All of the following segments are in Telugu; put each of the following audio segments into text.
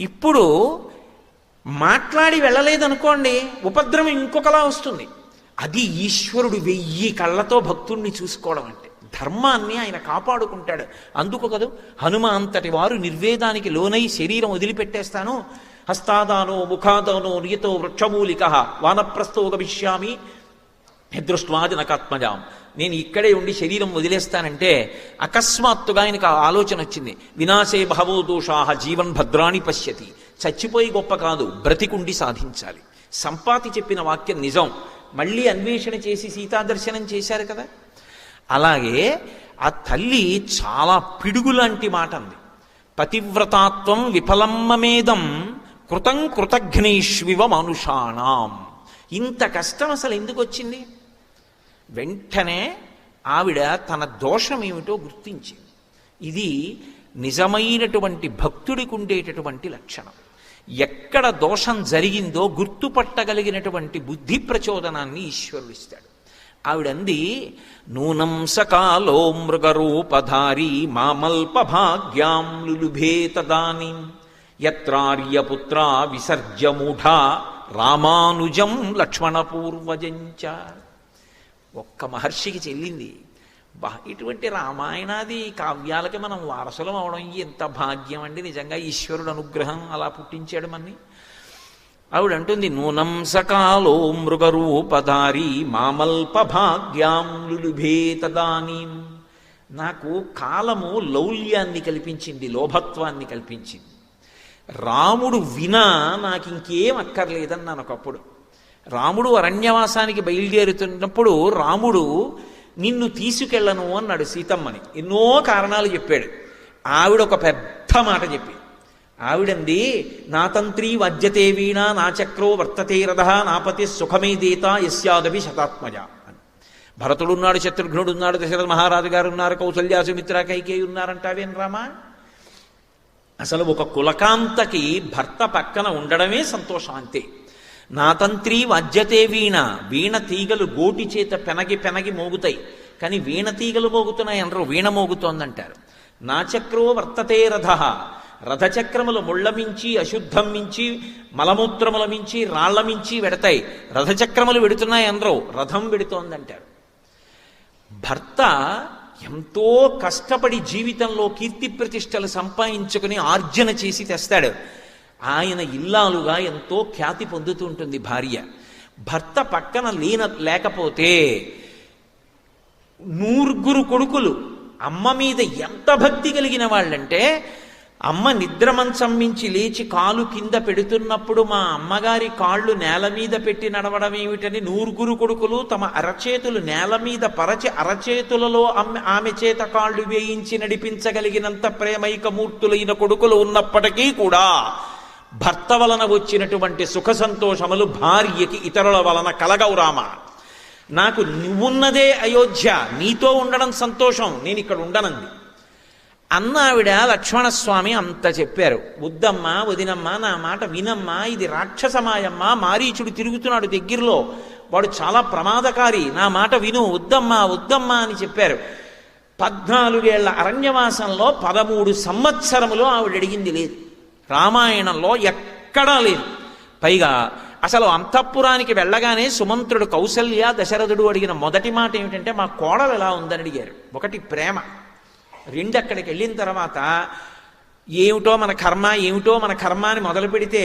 ఇప్పుడు మాట్లాడి వెళ్ళలేదనుకోండి ఉపద్రవం ఇంకొకలా వస్తుంది. అది ఈశ్వరుడు వెయ్యి కళ్ళతో భక్తుణ్ణి చూసుకోవడం అంటే. ధర్మాన్ని ఆయన కాపాడుకుంటాడు. అందుకు కదూ హనుమ అంతటి వారు నిర్వేదానికి లోనై శరీరం వదిలిపెట్టేస్తాను. హస్తాదానో ముఖాదానో నియతో వృక్షమూలిక వానప్రస్థో గమిష్యామి దృష్ట్వా నకాత్మజాం నేను ఇక్కడే ఉండి శరీరం వదిలేస్తానంటే అకస్మాత్తుగా ఆయనకు ఆలోచన వచ్చింది. వినాశే బహవో దోషాహ జీవన్ భద్రాని పశ్యతి. చచ్చిపోయి గొప్ప కాదు బ్రతికుండి సాధించాలి. సంపాతి చెప్పిన వాక్యం నిజం. మళ్ళీ అన్వేషణ చేసి సీతాదర్శనం చేశారు కదా? అలాగే ఆ తల్లి చాలా పిడుగులాంటి మాట అంది. పతివ్రతాత్వం విఫలమ్మమేదం కృతం కృతఘ్నేష్వివ మనుషాణం. ఇంత కష్టం అసలు ఎందుకు వచ్చింది? వెంటనే ఆవిడ తన దోషం ఏమిటో గుర్తించింది. ఇది నిజమైనటువంటి భక్తుడికి ఉండేటటువంటి లక్షణం. ఎక్కడ దోషం జరిగిందో గుర్తుపట్టగలిగినటువంటి బుద్ధి ప్రచోదనాన్ని ఈశ్వరుడు ఇస్తాడు. ఆవిడంది నూనం సకాలో మృగరూపధారి మామల్ప భాగ్యాం లులుభే యత్రార్యపుత్ర విసర్జమూఢ రామానుజం లక్ష్మణపూర్వజంచ. ఒక్క మహర్షికి చెల్లింది బా ఇటువంటి రామాయణాది కావ్యాలకి మనం వారసులం అవడం ఎంత భాగ్యం అండి నిజంగా ఈశ్వరుడు అనుగ్రహం అలా పుట్టించాడు మన్ని. ఆవిడ అంటుంది నూనం సకాలో మృగరూపధారి మామల్ప భాగ్యాం లులుభే నాకు కాలము లౌల్యాన్ని కల్పించింది లోభత్వాన్ని కల్పించింది. రాముడు వినా నాకు ఇంకేం అక్కర్లేదన్నాను ఒకప్పుడు రాముడు అరణ్యవాసానికి బయలుదేరుతున్నప్పుడు రాముడు నిన్ను తీసుకెళ్ళను అన్నాడు సీతమ్మని. ఎన్నో కారణాలు చెప్పాడు. ఆవిడ ఒక పెద్ద మాట చెప్పి. ఆవిడంది నా తంత్రి వద్యతే వీణ నా చక్రో వర్తతే రథ నాపతి సుఖమే దేత యస్యాదవి శతాత్మజ అని. భరతుడు ఉన్నాడు శత్రుఘ్నుడు ఉన్నాడు దశరథ మహారాజు గారు ఉన్నారు కౌసల్య సుమిత్ర కైకేయి ఉన్నారంటావేం రామా. అసలు ఒక కులకాంతకి భర్త పక్కన ఉండడమే సంతోషం అంతే. నా తంత్రి వీణ. వీణ తీగలు గోటి చేత పెనగి పెనగి మోగుతాయి. కానీ వీణ తీగలు మోగుతున్నాయి అనరు వీణ మోగుతోందంటారు. నా చక్రో వర్తతే రథ. రథచక్రములు ముళ్ళ మించి అశుద్ధం మించి మలమూత్రముల మించి రాళ్ళ మించి వెడతాయి. రథచక్రములు వెడుతున్నాయి అనరు రథం వెడుతోందంటారు. భర్త ఎంతో కష్టపడి జీవితంలో కీర్తి ప్రతిష్టలు సంపాదించుకుని ఆర్జన చేసి తెస్తాడు. ఆయన ఇల్లాలుగా ఎంతో ఖ్యాతి పొందుతూ ఉంటుంది భార్య. భర్త పక్కన లేన లేకపోతే నూరుగురు కొడుకులు అమ్మ మీద ఎంత భక్తి కలిగిన వాళ్ళంటే అమ్మ నిద్రమంచం మించి లేచి కాలు కింద పెడుతున్నప్పుడు మా అమ్మగారి కాళ్ళు నేల మీద పెట్టి నడవడం ఏమిటని నూరుగురు కొడుకులు తమ అరచేతులు నేల మీద పరచి అరచేతులలో ఆమె చేత కాళ్ళు వేయించి నడిపించగలిగినంత ప్రేమైక మూర్తులైన కొడుకులు ఉన్నప్పటికీ కూడా భర్త వలన వచ్చినటువంటి సుఖ సంతోషములు భార్యకి ఇతరుల వలన కలగవురామ నాకు నువ్వున్నదే అయోధ్య నీతో ఉండడం సంతోషం నేను ఇక్కడ ఉండనంది. అన్న ఆవిడ లక్ష్మణస్వామి అంత చెప్పారు. వద్దమ్మా వదినమ్మా నా మాట వినమ్మా ఇది రాక్షసమాయమ్మా మారీచుడు తిరుగుతున్నాడు దగ్గరలో. వాడు చాలా ప్రమాదకారి నా మాట విను వద్దమ్మా వద్దమ్మా అని చెప్పారు. పద్నాలుగేళ్ళ అరణ్యవాసంలో పదమూడు సంవత్సరములు ఆవిడ అడిగింది లేదు. రామాయణంలో ఎక్కడా లేదు. పైగా అసలు అంతఃపురానికి వెళ్ళగానే సుమంత్రుడు కౌసల్య దశరథుడు అడిగిన మొదటి మాట ఏమిటంటే మా కోడలు ఎలా ఉందని అడిగారు. ఒకటి ప్రేమ. రెండు అక్కడికి వెళ్ళిన తర్వాత ఏమిటో మన కర్మ ఏమిటో మన కర్మ అని మొదలు పెడితే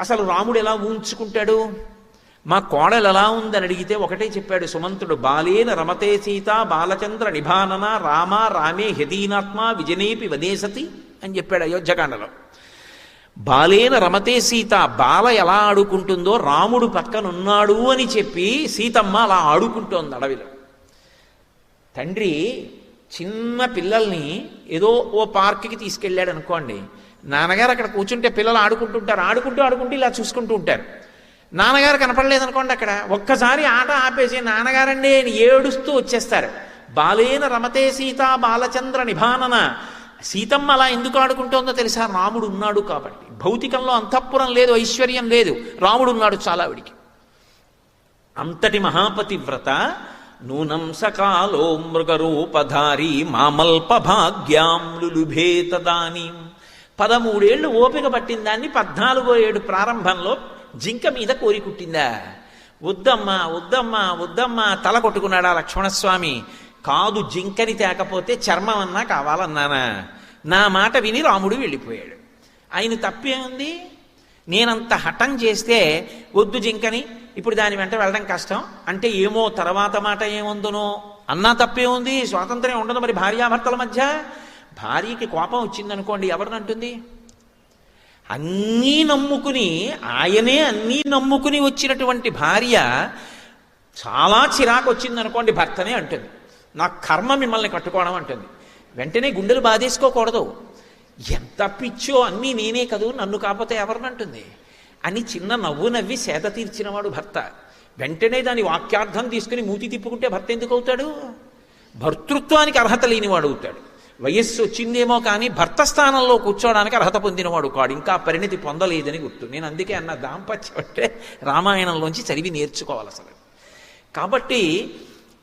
అసలు రాముడు ఎలా ఊంచుకుంటాడు మా కోడలు ఎలా ఉందని అడిగితే ఒకటే చెప్పాడు సుమంతుడు బాలేన రమతే సీత బాలచంద్ర నిభానన రామ రామే హెదీనాత్మ విజనేపి వదేసతి అని చెప్పాడు అయోధ్యకాండలో. బాలేన రమతే సీత బాల ఎలా ఆడుకుంటుందో రాముడు పక్కనున్నాడు అని చెప్పి సీతమ్మ అలా ఆడుకుంటోంది అడవిలో. తండ్రి చిన్న పిల్లల్ని ఏదో ఓ పార్క్కి తీసుకెళ్ళాడు అనుకోండి. నాన్నగారు అక్కడ కూర్చుంటే పిల్లలు ఆడుకుంటుంటారు ఆడుకుంటూ ఆడుకుంటూ ఇలా చూసుకుంటూ ఉంటారు. నాన్నగారు కనపడలేదు అనుకోండి అక్కడ. ఒక్కసారి ఆట ఆపేసి నాన్నగారండి ఏడుస్తూ వచ్చేస్తారు. బాలేన రమతే సీత బాలచంద్ర నిభానన సీతమ్మ అలా ఎందుకు ఆడుకుంటోందో తెలుసా? రాముడు ఉన్నాడు కాబట్టి. భౌతికంలో అంతఃపురం లేదు ఐశ్వర్యం లేదు. రాముడు ఉన్నాడు చాలా విడికి. అంతటి మహాపతివ్రత నూనం సకాలో మృగరూపధారి మామల్ప భాగ్యాం లులుభే పదమూడేళ్ళు పదమూడేళ్ళు ఓపిక పట్టిన దాన్ని పద్నాలుగో ఏడు ప్రారంభంలో జింక మీద కోరి కుట్టిందా? వద్దమ్మా వద్దమ్మా వద్దమ్మా తల కొట్టుకున్నాడా లక్ష్మణస్వామి? కాదు జింకని తేకపోతే చర్మం అన్నా కావాలన్నానా? నా మాట విని రాముడు వెళ్ళిపోయాడు. ఆయన తప్పేముంది? నేనంత హఠం చేస్తే వద్దు జింకని ఇప్పుడు దాని వెంట వెళ్ళడం కష్టం. అంటే ఏమో తర్వాత మాట ఏముందునో? అన్నా తప్పే ఉంది స్వాతంత్ర్యం ఉండదు మరి భార్యాభర్తల మధ్య? భార్యకి కోపం వచ్చిందనుకోండి ఎవరినంటుంది అన్నీ నమ్ముకుని ఆయనే అన్నీ నమ్ముకుని వచ్చినటువంటి భార్య చాలా చిరాకు వచ్చిందనుకోండి భర్తనే అంటుంది. నా కర్మ మిమ్మల్ని కట్టుకోవడం అంటుంది. వెంటనే గుండెలు బాధేసుకోకూడదు. ఎంత పిచ్చో అన్నీ నేనే కదూ నన్ను కాకపోతే ఎవరినంటుంది అని చిన్న నవ్వు నవ్వి సేద తీర్చినవాడు భర్త. వెంటనే దాని వాక్యార్థం తీసుకుని మూతి తిప్పుకుంటే భర్త ఎందుకు అవుతాడు? భర్తృత్వానికి అర్హత లేనివాడు అవుతాడు. వయస్సు వచ్చిందేమో కానీ భర్త స్థానంలో కూర్చోవడానికి అర్హత పొందినవాడు కాడు. ఇంకా పరిణితి పొందలేదని గుర్తు. నేను అందుకే అన్న దాంపత్యం అంటే రామాయణంలోంచి చదివి నేర్చుకోవాలి అసలు. కాబట్టి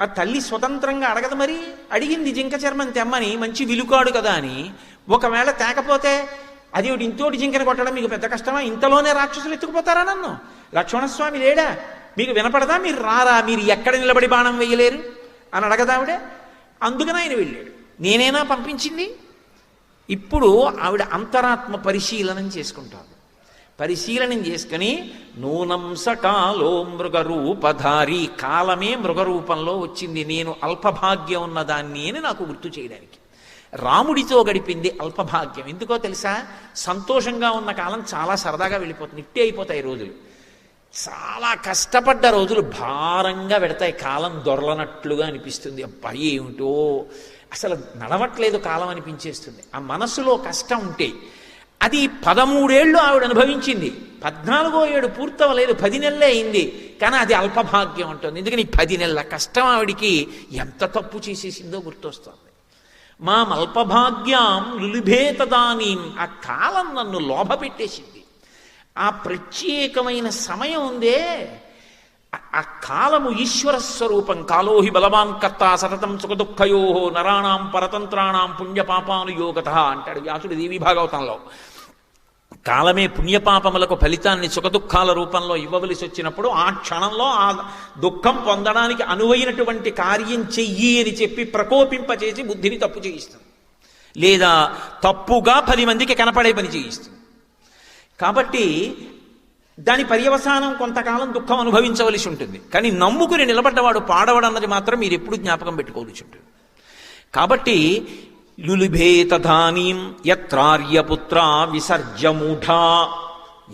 ఆ తల్లి స్వతంత్రంగా అడగదు మరి. అడిగింది జింక చర్మం తెమ్మని మంచి విలుకాడు కదా అని. ఒకవేళ తేకపోతే అది ఇంతోటి జింకను కొట్టడం మీకు పెద్ద కష్టమా? ఇంతలోనే రాక్షసులు ఎత్తుకుపోతారా నన్ను? లక్ష్మణస్వామి లేడా? మీకు వినపడదా? మీరు రారా? మీరు ఎక్కడ నిలబడి బాణం వేయలేరు? అని అడగదావిడే అందుకని ఆయన వెళ్ళాడు. నేనేనా పంపించింది? ఇప్పుడు ఆవిడ అంతరాత్మ పరిశీలనం చేసుకుంటాను పరిశీలనం చేసుకుని నూనం సకాలో మృగరూపధారి కాలమే మృగరూపంలో వచ్చింది. నేను అల్పభాగ్యం ఉన్నదాన్ని అని నాకు గుర్తు చేయడానికి. రాముడితో గడిపింది అల్పభాగ్యం. ఎందుకో తెలుసా? సంతోషంగా ఉన్న కాలం చాలా సరదాగా వెళ్ళిపోతుంది. ఇట్టే అయిపోతాయి రోజులు. చాలా కష్టపడ్డ రోజులు భారంగా పెడతాయి. కాలం దొరలనట్లుగా అనిపిస్తుంది. అబ్బాయి ఏమిటో? అసలు నడవట్లేదు కాలం అనిపించేస్తుంది. ఆ మనసులో కష్టం ఉంటే అది పదమూడేళ్ళు ఆవిడ అనుభవించింది. పద్నాలుగో ఏడు పూర్తవలేదు పది నెలలే అయింది. కానీ అది అల్పభాగ్యం ఉంటుంది ఎందుకని? పది నెలల కష్టం ఆవిడికి ఎంత తప్పు చేసేసిందో గుర్తొస్తుంది. మా అల్పభాగ్యం లులిభేతదానీం. ఆ కాలం నన్ను లోభపెట్టేసింది. ఆ ప్రత్యేకమైన సమయం ఉందే. ఆ- కాలము ఈశ్వర స్వరూపం. కాలోహి బలవాన్ కర్త సతతం సుఖదుఃఖయో నరాణాం పరతంత్రాణం పుణ్యపాపాను యోగత అంటాడు వ్యాసుడు దేవి భాగవతంలో. కాలమే పుణ్యపాపములకు ఫలితాన్ని సుఖదుఖాల రూపంలో ఇవ్వవలసి వచ్చినప్పుడు ఆ క్షణంలో ఆ దుఃఖం పొందడానికి అనువైనటువంటి కార్యం చెయ్యి అని చెప్పి ప్రకోపింపచేసి బుద్ధిని తప్పు చేయిస్తుంది. లేదా తప్పుగా పది మందికి కనపడే పని చేయిస్తుంది. కాబట్టి దాని పర్యవసానం కొంతకాలం దుఃఖం అనుభవించవలసి ఉంటుంది. కానీ నమ్ముకుని నిలబడ్డవాడు పాడవడన్నది మాత్రం మీరు ఎప్పుడు జ్ఞాపకం పెట్టుకోవలసి ఉంటుంది. కాబట్టి లులిభే తథానీం యత్రార్యపుత్ర విసర్జమూఢా.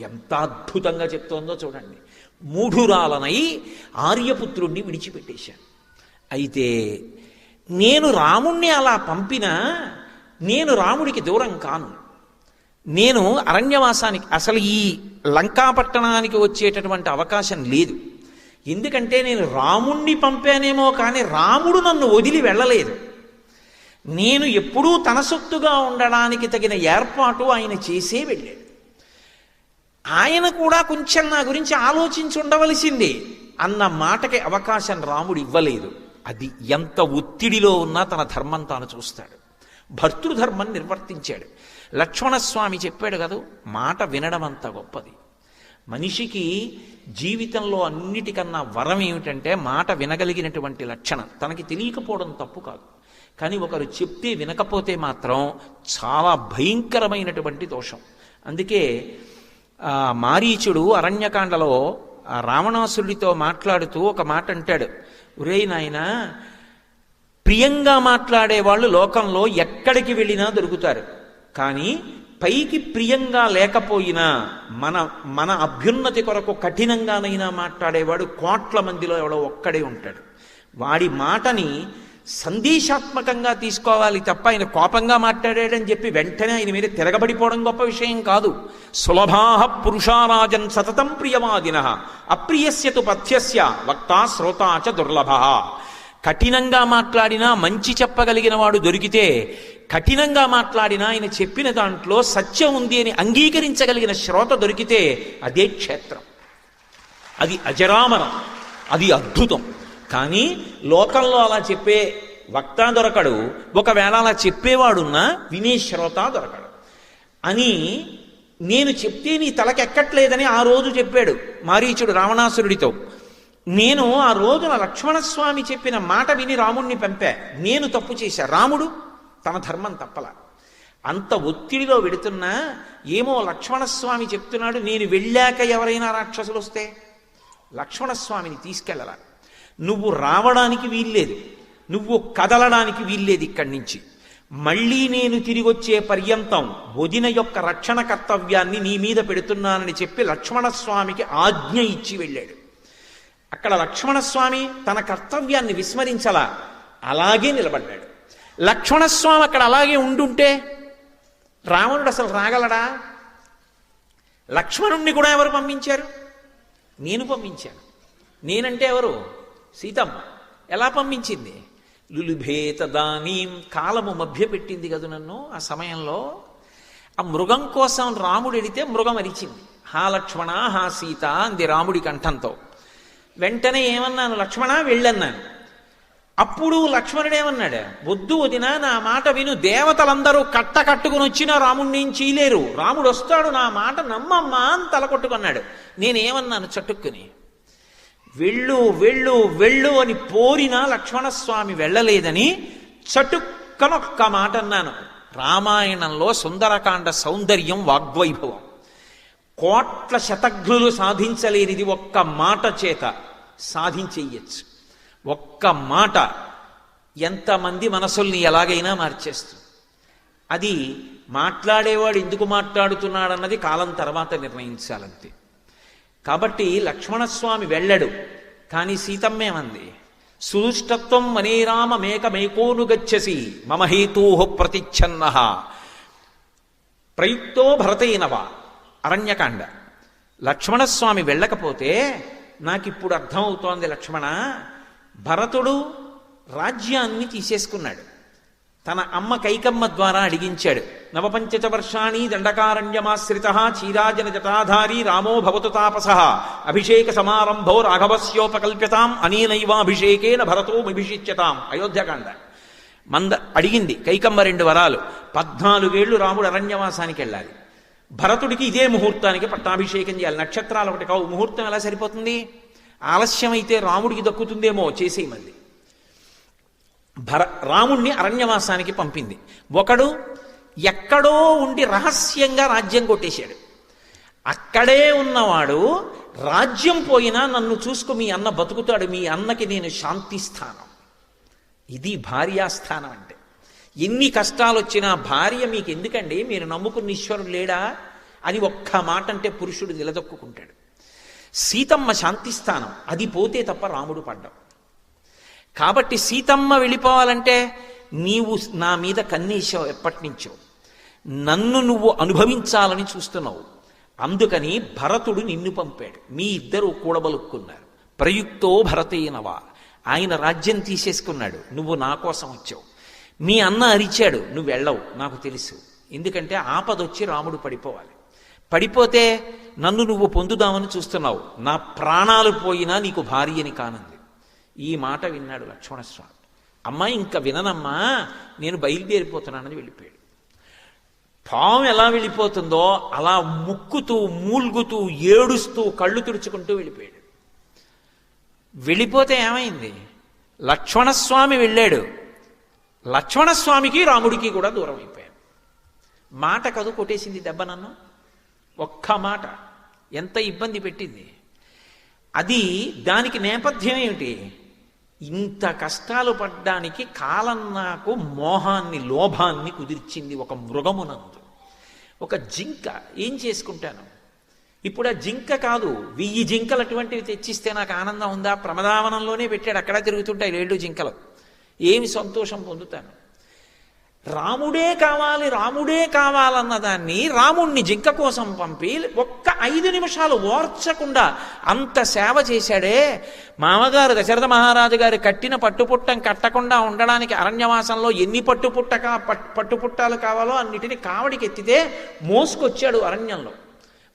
ఎంత అద్భుతంగా చెప్తోందో చూడండి. మూఢురాలనై ఆర్యపుత్రుణ్ణి విడిచిపెట్టేశాను అయితే నేను రాముణ్ణి అలా పంపినా నేను రాముడికి దూరం కాను. నేను అరణ్యవాసానికి అసలు ఈ లంకాపట్టణానికి వచ్చేటటువంటి అవకాశం లేదు. ఎందుకంటే నేను రాముణ్ణి పంపానేమో కానీ రాముడు నన్ను వదిలి వెళ్ళలేదు. నేను ఎప్పుడూ తన సొత్తుగా ఉండడానికి తగిన ఏర్పాటు ఆయన చేసే వెళ్ళాడు. ఆయన కూడా కొంచెం నా గురించి ఆలోచించి ఉండవలసిందే అన్న మాటకి అవకాశం రాముడు ఇవ్వలేదు. అది ఎంత ఒత్తిడిలో ఉన్నా తన ధర్మం తాను చూస్తాడు. భర్తృధర్మం నిర్వర్తించాడు. లక్ష్మణస్వామి చెప్పాడు కదా మాట వినడం అంత గొప్పది. మనిషికి జీవితంలో అన్నిటికన్నా వరం ఏమిటంటే మాట వినగలిగినటువంటి లక్షణం. తనకి తెలియకపోవడం తప్పు కాదు. కానీ ఒకరు చెప్తే వినకపోతే మాత్రం చాలా భయంకరమైనటువంటి దోషం. అందుకే మారీచుడు అరణ్యకాండలో రావణాసురుడితో మాట్లాడుతూ ఒక మాట అంటాడు. ఒరే నాయన ప్రియంగా మాట్లాడే వాళ్ళు లోకంలో ఎక్కడికి వెళ్ళినా దొరుకుతారు. కానీ పైకి ప్రియంగా లేకపోయినా మన మన అభ్యున్నతి కొరకు కఠినంగానైనా మాట్లాడేవాడు కోట్ల మందిలో ఎవడో ఒక్కడే ఉంటాడు. వాడి మాటని సందేశాత్మకంగా తీసుకోవాలి తప్ప ఆయన కోపంగా మాట్లాడాడని చెప్పి వెంటనే ఆయన మీద తిరగబడిపోవడం గొప్ప విషయం కాదు. సులభాహ పురుషారాజన్ సతతం ప్రియవాదిన. అప్రియస్యతు పథ్యస్య వక్తా శ్రోతా చ దుర్లభ. కఠినంగా మాట్లాడినా మంచి చెప్పగలిగిన వాడు దొరికితే కఠినంగా మాట్లాడినా ఆయన చెప్పిన దాంట్లో సత్యం ఉంది అని అంగీకరించగలిగిన శ్రోత దొరికితే అదే క్షేత్రం. అది అజరామరం. అది అద్భుతం. కానీ లోకంలో అలా చెప్పే వక్త దొరకడు. ఒకవేళ అలా చెప్పేవాడున్నా వినే శ్రోత దొరకడు. అని నేను చెప్తే నీ తలకెక్కట్లేదని ఆ రోజు చెప్పాడు మారీచుడు రావణాసురుడితో. నేను ఆ రోజున లక్ష్మణస్వామి చెప్పిన మాట విని రాముణ్ణి పంపా. నేను తప్పు చేశా. రాముడు తన ధర్మం తప్పల. అంత ఒత్తిడిలో వెడుతున్నా ఏమో లక్ష్మణస్వామి చెప్తున్నాడు. నేను వెళ్ళాక ఎవరైనా రాక్షసులు వస్తే లక్ష్మణస్వామిని తీసుకెళ్ళరా నువ్వు రావడానికి వీల్లేదు. నువ్వు కదలడానికి వీల్లేదు ఇక్కడి నుంచి. మళ్ళీ నేను తిరిగొచ్చే పర్యంతం వదిన యొక్క రక్షణ కర్తవ్యాన్ని నీ మీద పెడుతున్నానని చెప్పి లక్ష్మణస్వామికి ఆజ్ఞ ఇచ్చి వెళ్ళాడు. అక్కడ లక్ష్మణస్వామి తన కర్తవ్యాన్ని విస్మరించలా అలాగే నిలబడ్డాడు. లక్ష్మణస్వామి అక్కడ అలాగే ఉండుంటే రావణుడు అసలు రాగలడా? లక్ష్మణుణ్ణి కూడా ఎవరు పంపించారు? నేను పంపించాను. నేనంటే ఎవరు? సీతమ్మ ఎలా పంపించింది? లులుభేత దానీం కాలము మభ్యపెట్టింది కదు నన్ను ఆ సమయంలో. ఆ మృగం కోసం రాముడు ఎడితే మృగం అరిచింది. హా లక్ష్మణ హా సీత అంది రాముడి కంఠంతో. వెంటనే ఏమన్నాను? లక్ష్మణ వెళ్ళన్నాను. అప్పుడు లక్ష్మణుడు ఏమన్నాడు? వద్దు వదిన నా మాట విను. దేవతలందరూ కట్ట కట్టుకుని వచ్చినా రాముడిని చీలేరు చేయలేరు రాముడు వస్తాడు నా మాట నమ్మమ్మా అని తల కొట్టుకున్నాడు నేనేమన్నాను? చటుక్కుని. వెళ్ళు వెళ్ళు వెళ్ళు అని పోరినా లక్ష్మణస్వామి వెళ్ళలేదని చటుక్కనొక్క మాట అన్నాను. రామాయణంలో సుందరకాండ సౌందర్యం వాగ్వైభవం. కోట్ల శతఘ్నులు సాధించలేనిది ఒక్క మాట చేత సాధించేయచ్చు ఒక్క మాట ఎంతమంది మనసుల్ని ఎలాగైనా మార్చేస్తుంది. అది మాట్లాడేవాడు ఎందుకు మాట్లాడుతున్నాడన్నది కాలం తర్వాత నిర్ణయించాలంతే. కాబట్టి లక్ష్మణస్వామి వెళ్ళడు. కానీ సీతమ్మేమంది సుదుష్టత్వం మనేరామ మేక మేకోను గచ్చసి మమ హేతూహ ప్రతిచ్ఛన్న. ప్రయుక్తో భరతైనవా అరణ్యకాండ. లక్ష్మణస్వామి వెళ్ళకపోతే నాకిప్పుడు అర్థమవుతోంది లక్ష్మణ భరతుడు రాజ్యాన్ని తీసేసుకున్నాడు. తన అమ్మ కైకమ్మ ద్వారా అడిగించాడు నవపంచచ వర్షాణి దండకారణ్యమాశ్రిత చీరాజన జటాధారి రామో భవతు తాపస. అభిషేక సమారంభో రాఘవస్యోపకల్ప్యతాం అనీనైవాభిషేకేన భరతోమభిషిచ్యతాం. అయోధ్యకాండ. మంద అడిగింది కైకమ్మ రెండు వరాలు. పద్నాలుగేళ్ళు రాముడు అరణ్యవాసానికి వెళ్ళాలి. భరతుడికి ఇదే ముహూర్తానికి పట్టాభిషేకం చేయాలి. నక్షత్రాలు ఒకటి కావు. ముహూర్తం ఎలా సరిపోతుంది? ఆలస్యమైతే రాముడికి దక్కుతుందేమో చేసేయమంది. భర రాముణ్ణి అరణ్యవాసానికి పంపింది. ఒకడు ఎక్కడో ఉండి రహస్యంగా రాజ్యం కొట్టేశాడు. అక్కడే ఉన్నవాడు రాజ్యం పోయినా నన్ను చూసుకు మీ అన్న బతుకుతాడు మీ అన్నకి నేను శాంతిస్థానం ఇది భార్యాస్థానం అంటే. ఎన్ని కష్టాలు వచ్చినా భార్య మీకు ఎందుకండి మీరు నమ్ముకున్న ఈశ్వరుడు లేడా? అని ఒక్క మాట అంటే పురుషుడు నిలదొక్కుంటాడు సీతమ్మ శాంతిస్థానం అది పోతే తప్ప రాముడు పడ్డం. కాబట్టి సీతమ్మ వెళ్ళిపోవాలంటే నీవు నా మీద కన్నీసావు ఎప్పటి నుంచో నన్ను నువ్వు అనుభవించాలని చూస్తున్నావు. అందుకని భరతుడు నిన్ను పంపాడు. మీ ఇద్దరు కూడబలుక్కున్నారు. ప్రయుక్తో భరతేనవా. ఆయన రాజ్యం తీసేసుకున్నాడు. నువ్వు నా కోసం వచ్చావు. మీ అన్న అరిచాడు. నువ్వు వెళ్ళవు. నాకు తెలుసు. ఎందుకంటే ఆపదొచ్చి రాముడు పడిపోవాలి. పడిపోతే నన్ను నువ్వు పొందుదామని చూస్తున్నావు. నా ప్రాణాలు పోయినా నీకు భార్యని కానుంది. ఈ మాట విన్నాడు లక్ష్మణస్వామి. అమ్మ ఇంకా విననమ్మా. నేను బయలుదేరిపోతున్నానని వెళ్ళిపోయాడు. పాము ఎలా వెళ్ళిపోతుందో అలా ముక్కుతూ మూల్గుతూ ఏడుస్తూ కళ్ళు తుడుచుకుంటూ వెళ్ళిపోయాడు. వెళ్ళిపోతే ఏమైంది? లక్ష్మణస్వామి వెళ్ళాడు. లక్ష్మణస్వామికి రాముడికి కూడా దూరం అయిపోయాడు మాట కదు కొట్టేసింది దెబ్బ నన్ను? ఒక్క మాట. ఎంత ఇబ్బంది పెట్టింది? అది దానికి నేపథ్యం ఏమిటి? ఇంత కష్టాలు పడ్డానికి కాలం నాకు మోహాన్ని లోభాన్ని కుదిర్చింది ఒక మృగమునందు. ఒక జింక. ఏం చేసుకుంటాను? ఇప్పుడు ఆ జింక కాదు వెయ్యి జింకలు అటువంటివి తెచ్చిస్తే నాకు ఆనందం ఉందా? ప్రమదావనంలోనే పెట్టాడు అక్కడ తిరుగుతుంటాయి ఏళ్ళు జింకలు. ఏమి సంతోషం పొందుతాను? రాముడే కావాలి రాముడే కావాలన్న దాన్ని రాముణ్ణి జింక కోసం పంపి ఒక్క ఐదు నిమిషాలు ఓర్చకుండా అంత సేవ చేశాడే. మామగారు దశరథ మహారాజు గారు కట్టిన పట్టుపుట్టం కట్టకుండా ఉండడానికి అరణ్యవాసంలో ఎన్ని పట్టుపుట్టక పట్టుపుట్టాలు కావాలో అన్నిటిని కావడికి ఎత్తితే మోసుకొచ్చాడు అరణ్యంలో.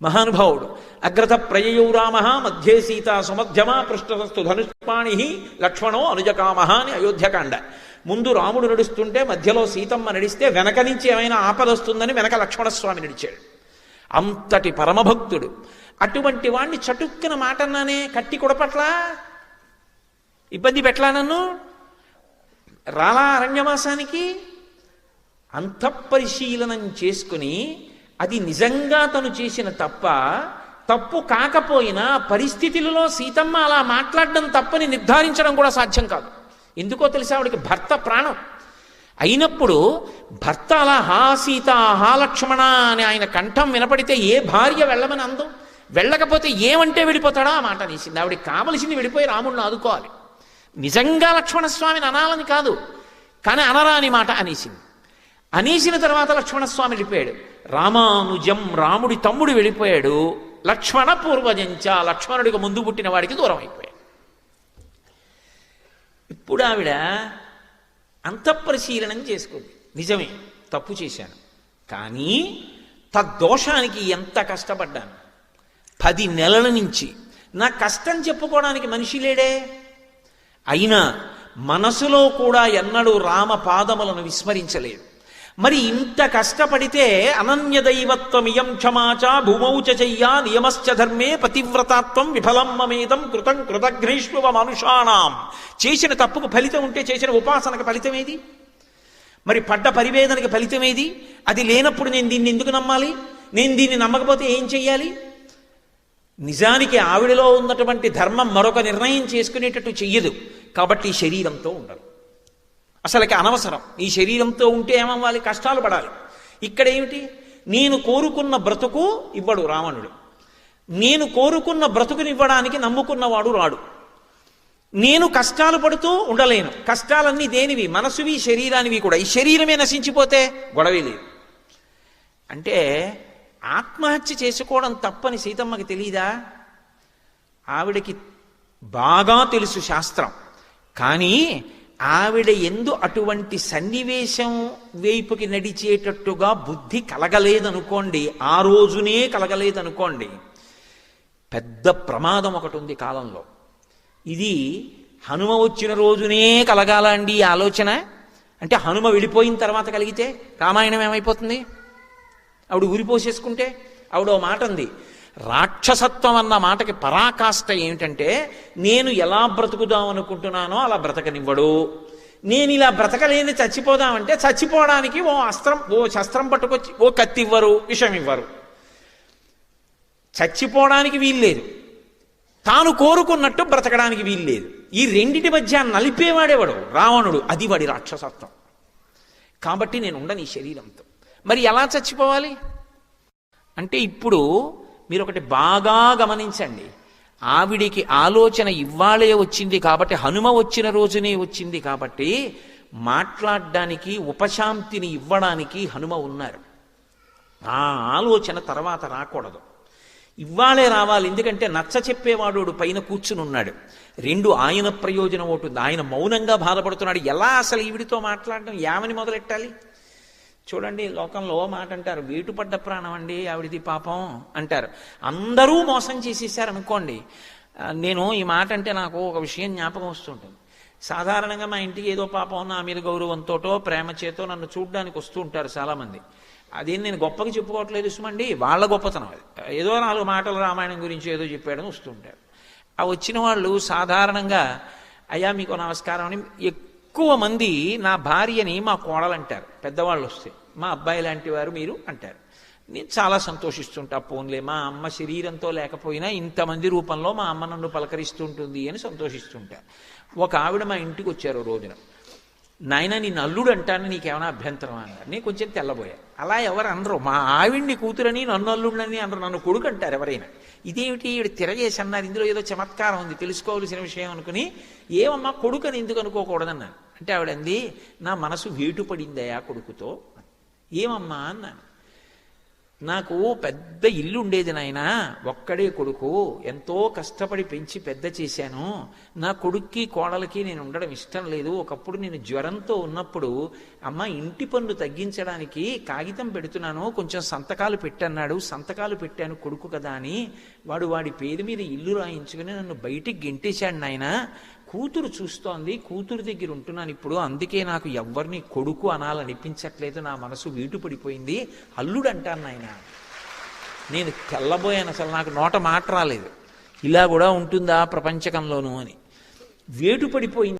మహానుభావుడు అగ్రత ప్రయయౌ రామ మధ్యే సీత సుమధ్యమా పృష్ఠస్తు ధనుష్పాణి లక్ష్మణో అనుజకామ అని అయోధ్యకాండ. ముందు రాముడు నడుస్తుంటే మధ్యలో సీతమ్మ నడిస్తే వెనక నుంచి ఏమైనా ఆపద వస్తుందని వెనక లక్ష్మణస్వామి నడిచాడు. అంతటి పరమభక్తుడు. అటువంటి వాణ్ణి చటుక్కున మాటన్నానే కట్టి కొడపట్లా? ఇబ్బంది పెట్లా నన్ను? రాలా అరణ్యవాసానికి? అంతఃపరిశీలనం చేసుకుని అది నిజంగా తను చేసిన తప్ప తప్పు కాకపోయినా పరిస్థితులలో సీతమ్మ అలా మాట్లాడడం తప్పని నిర్ధారించడం కూడా సాధ్యం కాదు. ఎందుకో తెలిసి ఆవిడకి భర్త ప్రాణం. అయినప్పుడు భర్త అలా హా సీత హా లక్ష్మణ అని ఆయన కంఠం వినపడితే ఏ భార్య వెళ్ళమని అందం? వెళ్ళకపోతే ఏమంటే విడిపోతాడా? ఆ మాట అనేసింది. ఆవిడకి కావలసింది విడిపోయి రాముడిని ఆదుకోవాలి. నిజంగా లక్ష్మణస్వామిని అనాలని కాదు కానీ అనరాని మాట అనేసింది. అనేసిన తర్వాత లక్ష్మణస్వామి వెళ్ళిపోయాడు. రామానుజం రాముడి తమ్ముడు వెళ్ళిపోయాడు. లక్ష్మణ పూర్వజంచ లక్ష్మణుడికి ముందు పుట్టిన వాడికి దూరం అయిపోయాడు. ఇప్పుడు ఆవిడ అంతఃపరిశీలనం చేసుకుంది. నిజమే తప్పు చేశాను. కానీ తద్దోషానికి ఎంత కష్టపడ్డాను? పది నెలల నుంచి నా కష్టం చెప్పుకోవడానికి మనిషి లేడే. అయినా మనసులో కూడా ఎన్నడూ రామ పాదములను విస్మరించలేదు. మరి ఇంత కష్టపడితే అనన్య దైవత్వమియం క్షమాచ భూమౌచ చెయ్యా నియమశ్చ ధర్మే పతివ్రతాత్వం విఫలం మమేదం కృతం కృతఘ్నేష్వ మనుషాణం. చేసిన తప్పుకు ఫలితం ఉంటే చేసిన ఉపాసనకు ఫలితం ఏది? మరి పడ్డ పరివేదనకి ఫలితం ఏది? అది లేనప్పుడు నేను దీన్ని ఎందుకు నమ్మాలి? నేను దీన్ని నమ్మకపోతే ఏం చెయ్యాలి? నిజానికి ఆవిడలో ఉన్నటువంటి ధర్మం మరొక నిర్ణయం చేసుకునేటట్టు చెయ్యదు. కాబట్టి శరీరంతో ఉండదు అసలుకి అనవసరం. ఈ శరీరంతో ఉంటే ఏమవ్వాలి? కష్టాలు పడాలి. ఇక్కడ ఏమిటి? నేను కోరుకున్న బ్రతుకు ఇవ్వడు రావణుడు. నేను కోరుకున్న బ్రతుకునివ్వడానికి నమ్ముకున్నవాడు రాడు. నేను కష్టాలు పడుతూ ఉండలేను. కష్టాలన్నీ దేనివి? మనసువి శరీరానివి కూడా. ఈ శరీరమే నశించిపోతే గొడవే లేదు. అంటే ఆత్మహత్య చేసుకోవడం తప్పని సీతమ్మకి తెలియదా ఆవిడకి బాగా తెలుసు శాస్త్రం. కానీ ఆవిడ ఎందు అటువంటి సన్నివేశం వైపుకి నడిచేటట్టుగా బుద్ధి కలగలేదనుకోండి ఆ రోజునే కలగలేదనుకోండి పెద్ద ప్రమాదం ఒకటి ఉంది కాలంలో. ఇది హనుమ వచ్చిన రోజునే కలగాల అండి ఈ ఆలోచన? అంటే హనుమ వెళ్ళిపోయిన తర్వాత కలిగితే రామాయణం ఏమైపోతుంది? ఆవిడ ఊరిపోసేసుకుంటే ఆవిడ ఓ మాట ఉంది రాక్షసత్వం అన్న మాటకి పరాకాష్ట ఏమిటంటే నేను ఎలా బ్రతుకుదాం అనుకుంటున్నానో అలా బ్రతకనివ్వడు. నేను ఇలా బ్రతకలేని చచ్చిపోదామంటే చచ్చిపోవడానికి ఓ అస్త్రం ఓ శస్త్రం పట్టుకొచ్చి ఓ కత్తి ఇవ్వరు విషం ఇవ్వరు చచ్చిపోవడానికి వీల్లేదు. తాను కోరుకున్నట్టు బ్రతకడానికి వీల్లేదు. ఈ రెండిటి మధ్య నలిపేవాడేవాడు? రావణుడు. అది వాడి రాక్షసత్వం. కాబట్టి నేను ఉండను ఈ శరీరంతో. మరి ఎలా చచ్చిపోవాలి? అంటే ఇప్పుడు మీరు ఒకటి బాగా గమనించండి. ఆవిడికి ఆలోచన ఇవ్వాలే వచ్చింది కాబట్టి హనుమ వచ్చిన రోజునే వచ్చింది కాబట్టి మాట్లాడడానికి ఉపశాంతిని ఇవ్వడానికి హనుమ ఉన్నారు. ఆ ఆలోచన తర్వాత రాకూడదు. ఇవ్వాలే రావాలి ఎందుకంటే నచ్చ చెప్పేవాడు పైన కూర్చుని ఉన్నాడు. రెండు ఆయన ప్రయోజనం ఒకటి ఆయన మౌనంగా బాధపడుతున్నాడు. ఎలా అసలు ఈవిడితో మాట్లాడడం? యామని మొదలెట్టాలి? చూడండి లోకంలో మాట అంటారు వీటు పడ్డ ప్రాణం అండి ఆవిడిది పాపం అంటారు. అందరూ మోసం చేసేసారు అనుకోండి నేను ఈ మాట అంటే నాకు ఒక విషయం జ్ఞాపకం వస్తుంటుంది. సాధారణంగా మా ఇంటికి ఏదో పాపం నా మీద గౌరవంతోటో ప్రేమ చేతో నన్ను చూడడానికి వస్తూ ఉంటారు చాలామంది. అదేం నేను గొప్పగా చెప్పుకోవట్లేదు ఇసుమండి వాళ్ళ గొప్పతనం అది. ఏదో నాలుగు మాటలు రామాయణం గురించి ఏదో చెప్పాడని వస్తుంటారు ఆ వచ్చిన వాళ్ళు సాధారణంగా అయ్యా మీకు నమస్కారం అని ఎక్కువ మంది నా భార్యని మా కోడలు అంటారు. పెద్దవాళ్ళు వస్తే. మా అబ్బాయి లాంటి వారు మీరు అంటారు. నేను చాలా సంతోషిస్తుంటా పోన్లే మా అమ్మ శరీరంతో లేకపోయినా ఇంతమంది రూపంలో మా అమ్మ నన్ను పలకరిస్తుంటుంది అని సంతోషిస్తుంటా. ఒక ఆవిడ మా ఇంటికి వచ్చారు రోజున. నాయన నీ నల్లుడు అంటాను నీకేమైనా అభ్యంతరం అన్నారు నేను కొంచెం తెల్లబోయా. అలా ఎవరు అనరు. మా ఆవిడ్ని కూతురని నన్ను అల్లుడని అనరు. నన్ను కొడుకు అంటారు ఎవరైనా. ఇదేమిటి? ఈవిడ తిరగేసి అన్నారు. ఇందులో ఏదో చమత్కారం ఉంది. తెలుసుకోవాల్సిన విషయం అనుకుని ఏమమ్మా కొడుకని ఎందుకు అనుకోకూడదన్నాను? అంటే ఆవిడంది నా మనసు వేటు పడిందయా కొడుకుతో. ఏమమ్మా అన్నాను. నాకు పెద్ద ఇల్లు ఉండేది నాయన ఒక్కడే కొడుకు ఎంతో కష్టపడి పెంచి పెద్ద చేశాను. నా కొడుక్కి కోడలకి నేను ఉండడం ఇష్టం లేదు. ఒకప్పుడు నేను జ్వరంతో ఉన్నప్పుడు అమ్మ ఇంటి పన్ను తగ్గించడానికి కాగితం పెడుతున్నాను కొంచెం సంతకాలు పెట్టన్నాడు. సంతకాలు పెట్టాను కొడుకు కదా అని. వాడు వాడి పేరు మీద ఇల్లు రాయించుకుని నన్ను బయటికి గెంటేశాడు నాయన. కూతురు చూస్తోంది కూతురు దగ్గర ఉంటున్నాను ఇప్పుడు అందుకే నాకు ఎవ్వరిని కొడుకు అనాలనిపించట్లేదు నా మనసు వీటు పడిపోయింది అల్లుడు అంటాను ఆయన నేను తెల్లబోయాను అసలు నాకు నోట మాట రాలేదు. ఇలా కూడా ఉంటుందా ప్రపంచకంలోనూ అని. వేటు పడిపోయింది.